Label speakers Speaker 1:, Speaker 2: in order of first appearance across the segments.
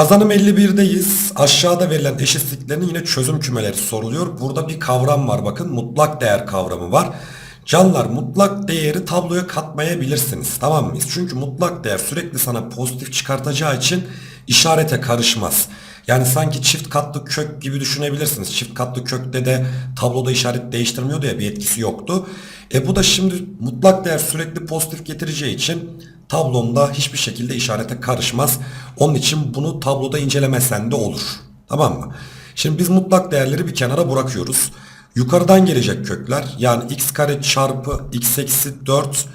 Speaker 1: Kazanım 51'deyiz. Aşağıda verilen eşitliklerin yine çözüm kümeleri soruluyor. Burada bir kavram var bakın mutlak değer kavramı var. Canlar mutlak değeri tabloya katmayabilirsiniz. Tamam mıyız? Çünkü mutlak değer sürekli sana pozitif çıkartacağı için işarete karışmaz. Yani sanki çift katlı kök gibi düşünebilirsiniz. Çift katlı kökte de tabloda işaret değiştirmiyordu ya bir etkisi yoktu. E bu da şimdi mutlak değer sürekli pozitif getireceği için tablomda hiçbir şekilde işarete karışmaz. Onun için bunu tabloda incelemesen de olur. Tamam mı? Şimdi biz mutlak değerleri bir kenara bırakıyoruz. Yukarıdan gelecek kökler yani x kare çarpı x eksi 4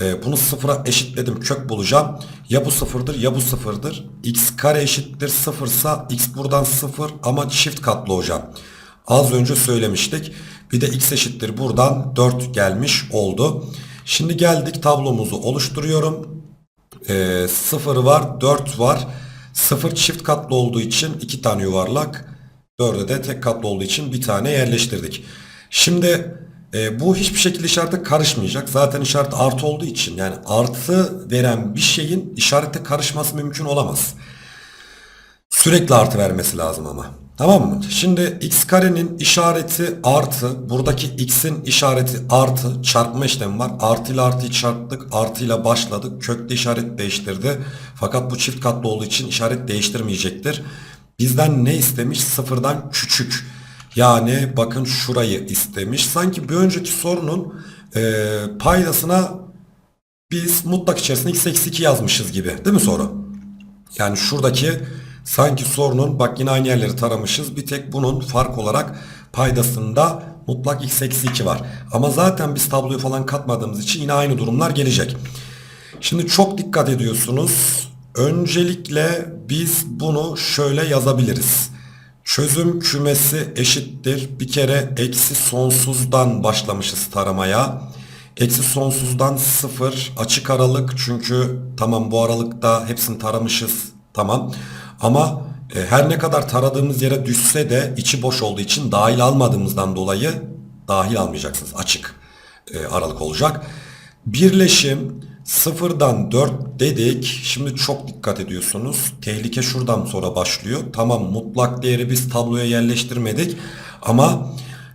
Speaker 1: e, bunu sıfıra eşitledim kök bulacağım. Ya bu sıfırdır ya bu sıfırdır. x kare eşittir sıfırsa x buradan sıfır ama çift katlı hocam. Az önce söylemiştik. Bir de x eşittir buradan 4 gelmiş oldu. Şimdi geldik tablomuzu oluşturuyorum. E, 0 var 4 var. 0 çift katlı olduğu için 2 tane yuvarlak. 4'e de tek katlı olduğu için bir tane yerleştirdik. Şimdi e, bu hiçbir şekilde işarete karışmayacak. Zaten işaret artı olduğu için yani artı veren bir şeyin işarete karışması mümkün olamaz. Sürekli artı vermesi lazım ama. Tamam mı? Şimdi x karenin işareti artı. Buradaki x'in işareti artı. Çarpma işlemi var. Artı ile artıyı çarptık. Artı ile başladık. Kökte işaret değiştirdi. Fakat bu çift katlı olduğu için işaret değiştirmeyecektir. Bizden ne istemiş? Sıfırdan küçük. Yani bakın şurayı istemiş. Sanki bir önceki sorunun e, paydasına biz mutlak içerisinde x eksi 2 yazmışız gibi. Değil mi soru? Yani şuradaki sanki sorunun bak yine aynı yerleri taramışız. Bir tek bunun fark olarak paydasında mutlak x eksi 2 var. Ama zaten biz tabloyu falan katmadığımız için yine aynı durumlar gelecek. Şimdi çok dikkat ediyorsunuz. Öncelikle biz bunu şöyle yazabiliriz. Çözüm kümesi eşittir. Bir kere eksi sonsuzdan başlamışız taramaya. Eksi sonsuzdan sıfır açık aralık çünkü tamam bu aralıkta hepsini taramışız tamam. Ama e, her ne kadar taradığımız yere düşse de içi boş olduğu için dahil almadığımızdan dolayı dahil almayacaksınız. Açık e, aralık olacak. Birleşim sıfırdan 4 dedik. Şimdi çok dikkat ediyorsunuz. Tehlike şuradan sonra başlıyor. Tamam mutlak değeri biz tabloya yerleştirmedik. Ama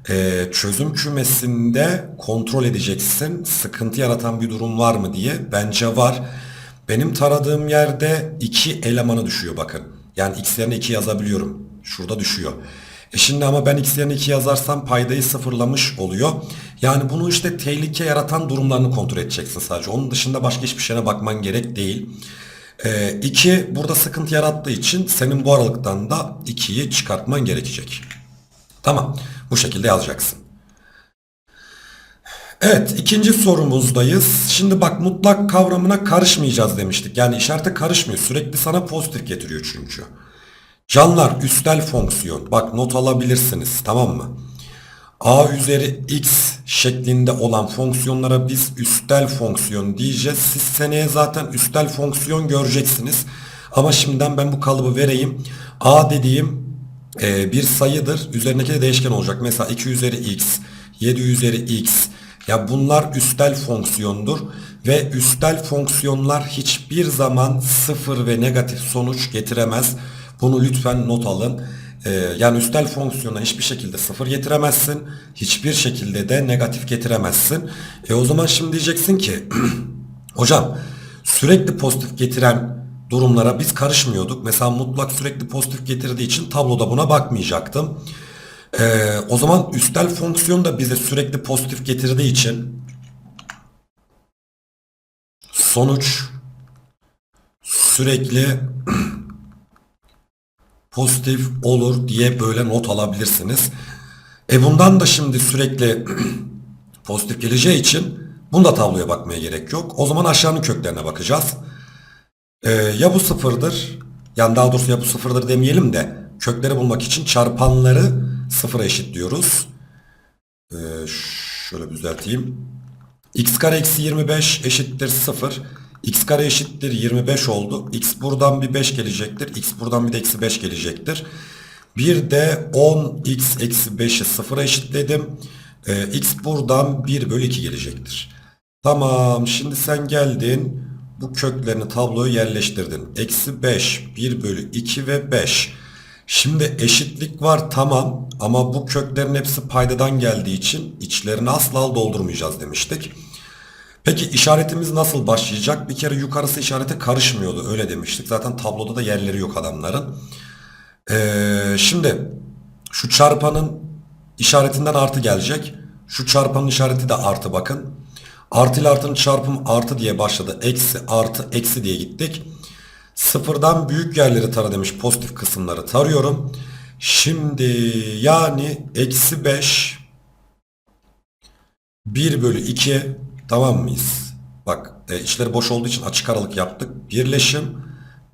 Speaker 1: e, çözüm kümesinde kontrol edeceksin. Sıkıntı yaratan bir durum var mı diye. Bence var. Benim taradığım yerde 2 elemanı düşüyor bakın. Yani x yerine 2 yazabiliyorum. Şurada düşüyor. E şimdi ama ben x yerine 2 yazarsam paydayı sıfırlamış oluyor. Yani bunu işte tehlike yaratan durumlarını kontrol edeceksin sadece. Onun dışında başka hiçbir şeyine bakman gerek değil. 2 e, burada sıkıntı yarattığı için senin bu aralıktan da 2'yi çıkartman gerekecek. Tamam. Bu şekilde yazacaksın. Evet ikinci sorumuzdayız. Şimdi bak mutlak kavramına karışmayacağız demiştik. Yani işarete karışmıyor. Sürekli sana pozitif getiriyor çünkü. Canlar üstel fonksiyon. Bak not alabilirsiniz tamam mı? A üzeri x şeklinde olan fonksiyonlara biz üstel fonksiyon diyeceğiz. Siz seneye zaten üstel fonksiyon göreceksiniz. Ama şimdiden ben bu kalıbı vereyim. A dediğim e, bir sayıdır. Üzerindeki de değişken olacak. Mesela 2 üzeri x, 7 üzeri x. Ya bunlar üstel fonksiyondur. Ve üstel fonksiyonlar hiçbir zaman sıfır ve negatif sonuç getiremez. Bunu lütfen not alın. Ee, yani üstel fonksiyona hiçbir şekilde sıfır getiremezsin. Hiçbir şekilde de negatif getiremezsin. E o zaman şimdi diyeceksin ki hocam sürekli pozitif getiren durumlara biz karışmıyorduk. Mesela mutlak sürekli pozitif getirdiği için tabloda buna bakmayacaktım. Ee, o zaman üstel fonksiyon da bize sürekli pozitif getirdiği için sonuç sürekli pozitif olur diye böyle not alabilirsiniz. E bundan da şimdi sürekli pozitif geleceği için bunda tabloya bakmaya gerek yok. O zaman aşağının köklerine bakacağız. E, ya bu sıfırdır yani daha doğrusu ya bu sıfırdır demeyelim de kökleri bulmak için çarpanları sıfıra eşitliyoruz. E, şöyle düzelteyim. x kare eksi 25 eşittir 0. x kare eşittir 25 oldu. x buradan bir 5 gelecektir. x buradan bir de eksi 5 gelecektir. Bir de 10x eksi 5'i 0'a eşitledim. Ee, x buradan 1 bölü 2 gelecektir. Tamam şimdi sen geldin. bu köklerini tabloya yerleştirdin. Eksi 5, 1 bölü 2 ve 5. Şimdi eşitlik var tamam ama bu köklerin hepsi paydadan geldiği için içlerini asla doldurmayacağız demiştik. Peki işaretimiz nasıl başlayacak? Bir kere yukarısı işarete karışmıyordu öyle demiştik. Zaten tabloda da yerleri yok adamların. Ee, şimdi şu çarpanın işaretinden artı gelecek. Şu çarpanın işareti de artı bakın. Artı ile artının çarpımı artı diye başladı. Eksi artı eksi diye gittik. Sıfırdan büyük yerleri tara demiş. Pozitif kısımları tarıyorum. Şimdi yani eksi 5 1 bölü 2 tamam mıyız? Bak e, içleri boş olduğu için açık aralık yaptık. Birleşim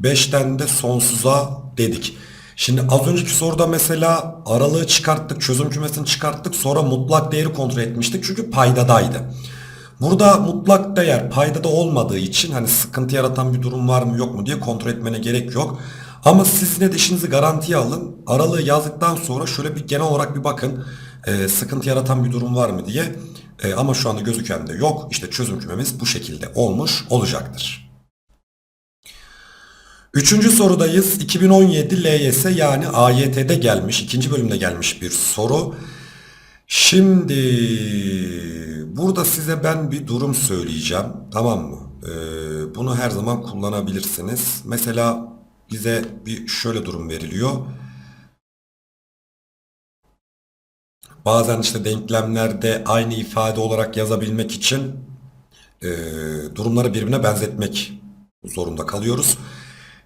Speaker 1: 5'ten de sonsuza dedik. Şimdi az önceki soruda mesela aralığı çıkarttık, çözüm kümesini çıkarttık. Sonra mutlak değeri kontrol etmiştik. Çünkü paydadaydı. Burada mutlak değer paydada olmadığı için hani sıkıntı yaratan bir durum var mı yok mu diye kontrol etmene gerek yok. Ama siz yine de işinizi garantiye alın. Aralığı yazdıktan sonra şöyle bir genel olarak bir bakın. Ee, sıkıntı yaratan bir durum var mı diye. Ee, ama şu anda gözüken de yok. İşte çözüm kümemiz bu şekilde olmuş olacaktır. Üçüncü sorudayız. 2017 LYS yani AYT'de gelmiş, ikinci bölümde gelmiş bir soru. Şimdi burada size ben bir durum söyleyeceğim. Tamam mı? Ee, bunu her zaman kullanabilirsiniz. Mesela bize bir şöyle durum veriliyor. Bazen işte denklemlerde aynı ifade olarak yazabilmek için e, durumları birbirine benzetmek zorunda kalıyoruz.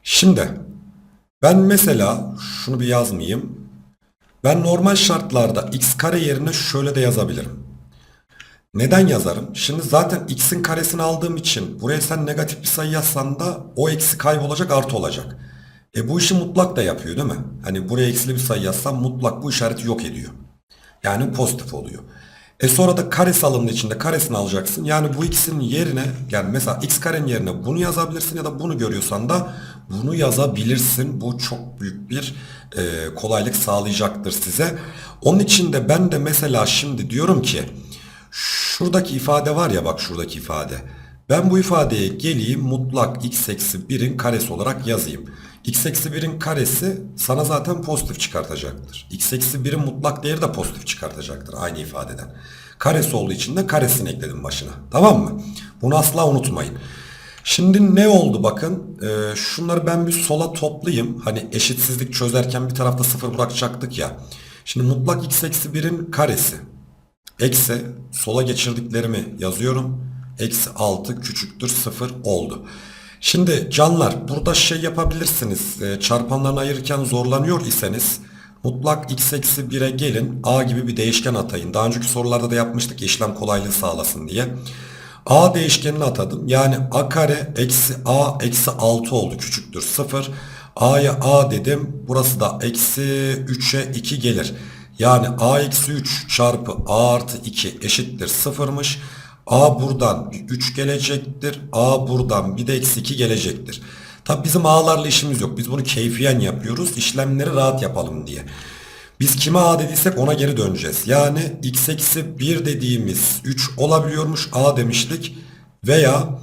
Speaker 1: Şimdi ben mesela şunu bir yazmayayım. Ben normal şartlarda x kare yerine şöyle de yazabilirim. Neden yazarım? Şimdi zaten x'in karesini aldığım için buraya sen negatif bir sayı yazsan da o eksi kaybolacak artı olacak. E bu işi mutlak da yapıyor değil mi? Hani buraya eksili bir sayı yazsam mutlak bu işareti yok ediyor. Yani pozitif oluyor. E sonra da karesi alımının içinde karesini alacaksın. Yani bu ikisinin yerine yani mesela x karenin yerine bunu yazabilirsin ya da bunu görüyorsan da bunu yazabilirsin. Bu çok büyük bir e, kolaylık sağlayacaktır size. Onun için de ben de mesela şimdi diyorum ki şuradaki ifade var ya bak şuradaki ifade. Ben bu ifadeye geleyim mutlak x eksi 1'in karesi olarak yazayım. X eksi 1'in karesi sana zaten pozitif çıkartacaktır. x eksi 1'in mutlak değeri de pozitif çıkartacaktır aynı ifadeden. Karesi olduğu için de karesini ekledim başına. Tamam mı? Bunu asla unutmayın. Şimdi ne oldu bakın. Ee, şunları ben bir sola toplayayım. Hani eşitsizlik çözerken bir tarafta sıfır bırakacaktık ya. Şimdi mutlak x eksi 1'in karesi. Eksi sola geçirdiklerimi yazıyorum. Eksi 6 küçüktür 0 oldu. Şimdi canlar burada şey yapabilirsiniz. E, çarpanlarını ayırırken zorlanıyor iseniz mutlak x eksi 1'e gelin a gibi bir değişken atayın. Daha önceki sorularda da yapmıştık işlem kolaylığı sağlasın diye. a değişkenini atadım. Yani a kare eksi a eksi 6 oldu küçüktür 0. a'ya a dedim. Burası da eksi 3'e 2 gelir. Yani a eksi 3 çarpı a artı 2 eşittir 0'mış. A buradan 3 gelecektir. A buradan bir de eksi 2 gelecektir. Tabi bizim A'larla işimiz yok. Biz bunu keyfiyen yapıyoruz. İşlemleri rahat yapalım diye. Biz kime A dediysek ona geri döneceğiz. Yani x eksi 1 dediğimiz 3 olabiliyormuş A demiştik. Veya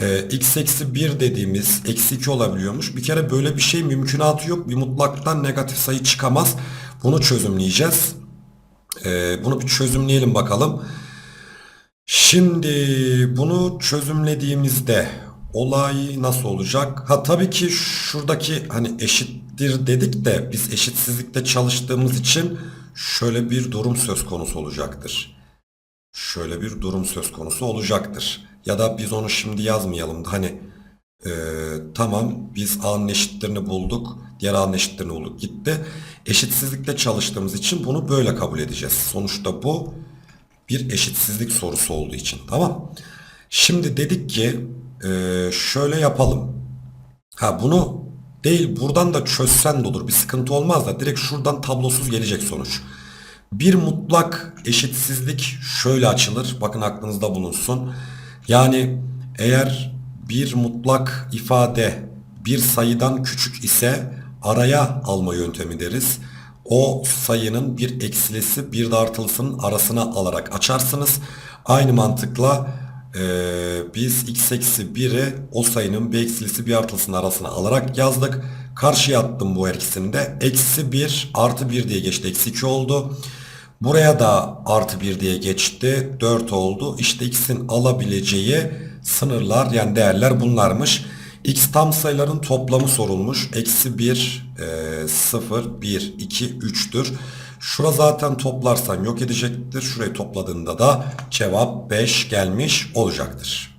Speaker 1: e, x eksi 1 dediğimiz eksi 2 olabiliyormuş. Bir kere böyle bir şey mümkünatı yok. Bir mutlaktan negatif sayı çıkamaz. Bunu çözümleyeceğiz. E, bunu bir çözümleyelim bakalım. Şimdi bunu çözümlediğimizde olay nasıl olacak? Ha tabii ki şuradaki hani eşittir dedik de biz eşitsizlikte çalıştığımız için şöyle bir durum söz konusu olacaktır. Şöyle bir durum söz konusu olacaktır. Ya da biz onu şimdi yazmayalım da hani e, tamam biz A'nın eşitlerini bulduk. Diğer A'nın eşitlerini bulduk gitti. Eşitsizlikte çalıştığımız için bunu böyle kabul edeceğiz. Sonuçta bu bir eşitsizlik sorusu olduğu için. Tamam. Şimdi dedik ki e, şöyle yapalım. Ha bunu değil buradan da çözsen de olur. Bir sıkıntı olmaz da direkt şuradan tablosuz gelecek sonuç. Bir mutlak eşitsizlik şöyle açılır. Bakın aklınızda bulunsun. Yani eğer bir mutlak ifade bir sayıdan küçük ise araya alma yöntemi deriz o sayının bir eksilisi bir de artılısının arasına alarak açarsınız. Aynı mantıkla Ee, biz x eksi 1'i o sayının bir eksilisi bir artılısının arasına alarak yazdık. Karşıya attım bu her ikisini. Eksi 1 artı 1 diye geçti. Eksi 2 oldu. Buraya da artı 1 diye geçti. 4 oldu. İşte x'in alabileceği sınırlar yani değerler bunlarmış. X tam sayıların toplamı sorulmuş. Eksi 1, e, 0, 1, 2, 3'tür. Şura zaten toplarsan yok edecektir. Şurayı topladığında da cevap 5 gelmiş olacaktır.